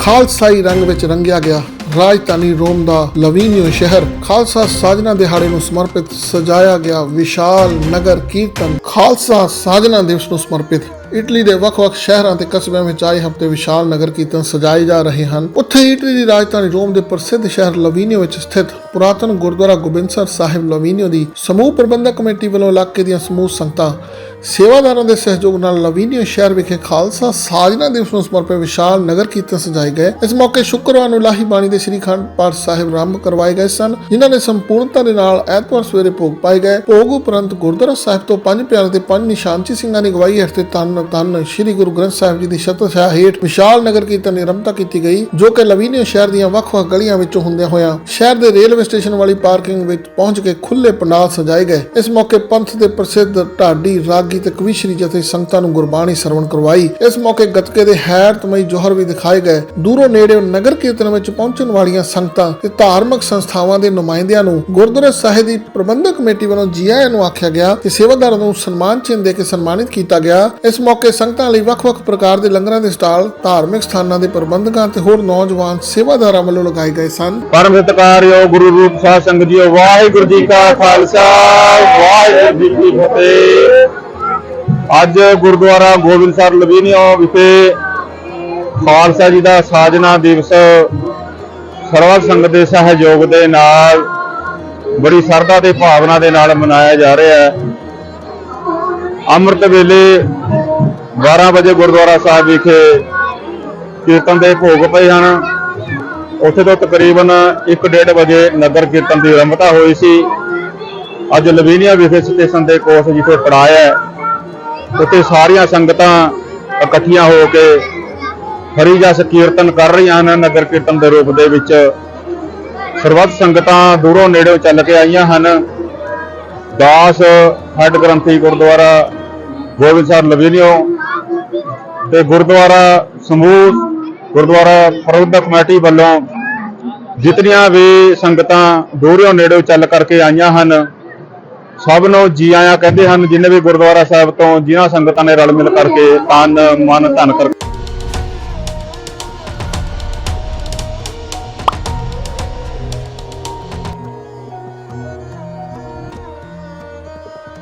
ਖਾਲਸਾਈ ਰੰਗ ਵਿੱਚ ਰੰਗਿਆ ਗਿਆ। ਰਾਜਧਾਨੀ ਰੋਮ ਦਾ ਲਵੀਨੀਓ ਸ਼ਹਿਰ ਖਾਲਸਾ ਸਾਜਨਾ ਦਿਹਾੜੇ ਨੂੰ ਸਮਰਪਿਤ ਸਜਾਇਆ ਗਿਆ ਵਿਸ਼ਾਲ ਨਗਰ ਕੀਰਤਨ ਖਾਲਸਾ ਸਾਜਨਾ ਦਿਵਸ ਨੂੰ ਸਮਰਪਿਤ ਇਟਲੀ ਦੇ ਵੱਖ-ਵੱਖ ਸ਼ਹਿਰਾਂ ਤੇ ਕਸਬਿਆਂ ਵਿੱਚ ਆਏ ਹਫ਼ਤੇ ਵਿਸ਼ਾਲ ਨਗਰ ਕੀਰਤਨ ਸਜਾਏ ਜਾ ਰਹੇ ਹਨ। ਉੱਥੇ ਇਟਲੀ ਦੀ ਰਾਜਧਾਨੀ ਰੋਮ ਦੇ ਪ੍ਰਸਿੱਧ ਸ਼ਹਿਰ ਲਵੀਨੀਓ ਵਿੱਚ ਸਥਿਤ ਪੁਰਾਤਨ ਗੁਰਦੁਆਰਾ ਗੋਬਿੰਦਸਰ ਸਾਹਿਬ ਲਵੀਨੀਓ ਦੀ ਸਮੂਹ ਪ੍ਰਬੰਧਕ ਕਮੇਟੀ ਵੱਲੋਂ ਇਲਾਕੇ ਦੀਆਂ ਸਮੂਹ ਸੰਗਤਾਂ, ਸੇਵਾਦਾਰਾਂ ਦੇ ਸਹਿਯੋਗ ਨਾਲ ਲਵੀਨੀਓ ਸ਼ਹਿਰ ਵਿਖੇ ਖਾਲਸਾ ਸਾਜਨਾ ਦਿਵਸ ਨੂੰ ਸਮਰਪਿਤ ਵਿਸ਼ਾਲ ਨਗਰ ਕੀਰਤਨ ਸਜਾਏ ਗਏ। ਇਸ ਮੌਕੇ ਸ਼ੁੱਕਰਵਾਰ ਨੂੰ ਲਾਹੀ ਬਾਣੀ ਦੇ ਸ੍ਰੀ ਖੰਡ ਪਾਠ ਸਾਹਿਬ ਆਰੰਭ ਕਰਵਾਏ ਗਏ ਸਨ, ਜਿਨ੍ਹਾਂ ਨੇ ਸੰਪੂਰਨਤਾ ਦੇ ਨਾਲ ਐਤਵਾਰ ਸਵੇਰੇ ਭੋਗ ਪਾਏ ਗਏ। ਭੋਗ ਉਪਰੰਤ ਗੁਰਦੁਆਰਾ ਸਾਹਿਬ ਤੋਂ ਪੰਜ ਪਿਆਰੇ ਤੇ ਪੰਜ ਨਿਸ਼ਾਨਚੀ ਸਿੰਘਾਂ ਦੀ ਅਗਵਾਈ ਹੇਠ ਤੇ ਤਨ ਧੰਨ ਸ੍ਰੀ ਗੁਰੂ ਗ੍ਰੰਥ ਸਾਹਿਬ ਜੀ ਦੀ ਛਤਰਛਾਇਆ ਹੇਠ ਵਿਸ਼ਾਲ ਨਗਰ ਕੀਰਤਨ ਦੀ ਆਰੰਭਤਾ ਕੀਤੀ ਗਈ, ਜੋ ਕਿ ਲਵੀਨੀਓ ਸ਼ਹਿਰ ਦੀਆਂ ਵੱਖ-ਵੱਖ ਗਲੀਆਂ ਵਿੱਚੋਂ ਹੁੰਦਿਆਂ ਹੋਇਆਂ ਸ਼ਹਿਰ ਦੇ ਰੇਲਵੇ ਸਟੇਸ਼ਨ ਵਾਲੀ ਪਾਰਕਿੰਗ ਵਿੱਚ ਪਹੁੰਚ ਕੇ ਖੁੱਲੇ ਪੰਡਾਲ ਸਜਾਏ ਗਏ। ਇਸ ਮੌਕੇ ਪੰਥ ਦੇ ਪ੍ਰਸਿੱਧ ਢਾਡੀ, ਰਾਗੀ ਤੇ ਕਵੀਸ਼ਰੀ ਜਥੇ ਸੰਗਤਾਂ ਨੂੰ ਗੁਰਬਾਣੀ ਸਰਵਣ ਕਰਵਾਈ। ਇਸ ਮੌਕੇ ਗੱਤਕੇ ਦੇ ਹੈਰਤਮਈ ਜੋਹਰ ਵੀ ਦਿਖਾਏ ਗਏ। ਦੂਰੋਂ ਨੇੜੇ ਨਗਰ ਕੀਰਤਨ ਵਿੱਚ ਪਹੁੰਚਣ ਵਾਲੀਆਂ ਸੰਗਤਾਂ ਤੇ ਧਾਰਮਿਕ ਸੰਸਥਾਵਾਂ ਦੇ ਨੁਮਾਇੰਦਿਆਂ ਨੂੰ ਗੁਰਦੁਆਰਾ ਸਾਹਿਬ ਦੀ ਪ੍ਰਬੰਧਕ ਕਮੇਟੀ ਵੱਲੋਂ ਜੀ ਆਇਆਂ ਨੂੰ ਆਖਿਆ ਗਿਆ ਤੇ ਸੇਵਾਦਾਰਾਂ ਨੂੰ ਸਨਮਾਨ ਚਿੰਨ੍ਹ ਦੇ ਕੇ ਸਨਮਾਨਿਤ ਕੀਤਾ ਗਿਆ। ਇਸ ਮੌਕੇ ਸੰਗਤਾਂ ਲਈ ਵੱਖ-ਵੱਖ ਪ੍ਰਕਾਰ ਦੇ ਲੰਗਰਾਂ ਦੇ ਸਟਾਲ, ਧਾਰਮਿਕ ਸਥਾਨਾਂ ਦੇ ਪ੍ਰਬੰਧਕਾਂ ਤੇ ਹੋਰ ਨੌਜਵਾਨ ਸੇਵਾਦਾਰਾਂ ਵੱਲੋਂ ਲਗਾਏ ਗਏ ਸਨ। ਪਰਮ ਸਤਿਕਾਰਯੋਗ ਗੁਰੂ ਰੂਪ ਸਾਧ ਸੰਗਤ ਜੀਓ, ਵਾਹਿਗੁਰੂ ਜੀ ਕਾ ਖਾਲਸਾ, ਵਾਹਿਗੁਰੂ ਜੀ ਕੀ ਫਤਿਹ। ਅੱਜ ਗੁਰਦੁਆਰਾ ਗੋਬਿੰਦਸਰ ਲਵੀਨੀਓ ਵਿਖੇ ਖਾਲਸਾ ਜੀ ਦਾ ਸਾਜਨਾ ਦਿਵਸ ਸਰਵ ਸੰਗਤ ਦੇ ਸਹਿਯੋਗ ਦੇ ਨਾਲ, ਬੜੀ ਸ਼ਰਧਾ ਤੇ ਭਾਵਨਾ ਦੇ ਨਾਲ ਮਨਾਇਆ ਜਾ ਰਿਹਾ ਹੈ। ਅੰਮ੍ਰਿਤ ਵੇਲੇ 12 ਵਜੇ ਗੁਰਦੁਆਰਾ ਸਾਹਿਬ ਵਿਖੇ ਕੀਰਤਨ ਦੇ ਭੋਗ ਪਏ ਹਨ। ਉੱਥੇ ਤੋਂ ਤਕਰੀਬਨ 1:30 ਵਜੇ ਨਗਰ ਕੀਰਤਨ ਦੀ ਆਰੰਭਤਾ ਹੋਈ ਸੀ। ਅੱਜ ਲਵੀਨੀਆ ਵਿਖੇ ਸਟੇਸ਼ਨ ਦੇ ਕੋਸ਼ ਜਿੱਥੇ ਪੜਾਇਆ ਹੈ, ਉੱਥੇ ਸਾਰੀਆਂ ਸੰਗਤਾਂ ਇਕੱਠੀਆਂ ਹੋ ਕੇ ਹਰੀ ਜਸ ਕੀਰਤਨ ਕਰ ਰਹੀਆਂ ਹਨ। ਨਗਰ ਕੀਰਤਨ ਦੇ ਰੂਪ ਦੇ ਵਿੱਚ ਸਰਬੱਤ ਸੰਗਤਾਂ ਦੂਰੋਂ ਨੇੜਿਓਂ ਚੱਲ ਕੇ ਆਈਆਂ ਹਨ। ਦਾਸ ਹੈੱਡ ਗ੍ਰੰਥੀ ਗੁਰਦੁਆਰਾ ਗੋਬਿੰਦ ਗੋਬਿੰਦਸਰ ਲਵੀਨੀਓ ਤੇ ਗੁਰਦੁਆਰਾ ਸਮੂਹ, ਗੁਰਦੁਆਰਾ ਪ੍ਰਬੰਧਕ ਕਮੇਟੀ ਵੱਲੋਂ ਜਿਤਨੀਆਂ ਵੀ ਸੰਗਤਾਂ ਦੂਰੋਂ ਨੇੜਿਓਂ ਚੱਲ ਕਰਕੇ ਆਈਆਂ ਹਨ, ਸਭ ਨੂੰ ਜੀ ਆਇਆਂ ਕਹਿੰਦੇ ਹਨ, ਜਿੰਨੇ ਵੀ ਗੁਰਦੁਆਰਾ ਸਾਹਿਬ ਤੋਂ ਜਿਨ੍ਹਾਂ ਸੰਗਤਾਂ ਨੇ ਰਲ ਮਿਲ ਕਰਕੇ ਤਨ, ਮਨ, ਧਨ ਕਰਕੇ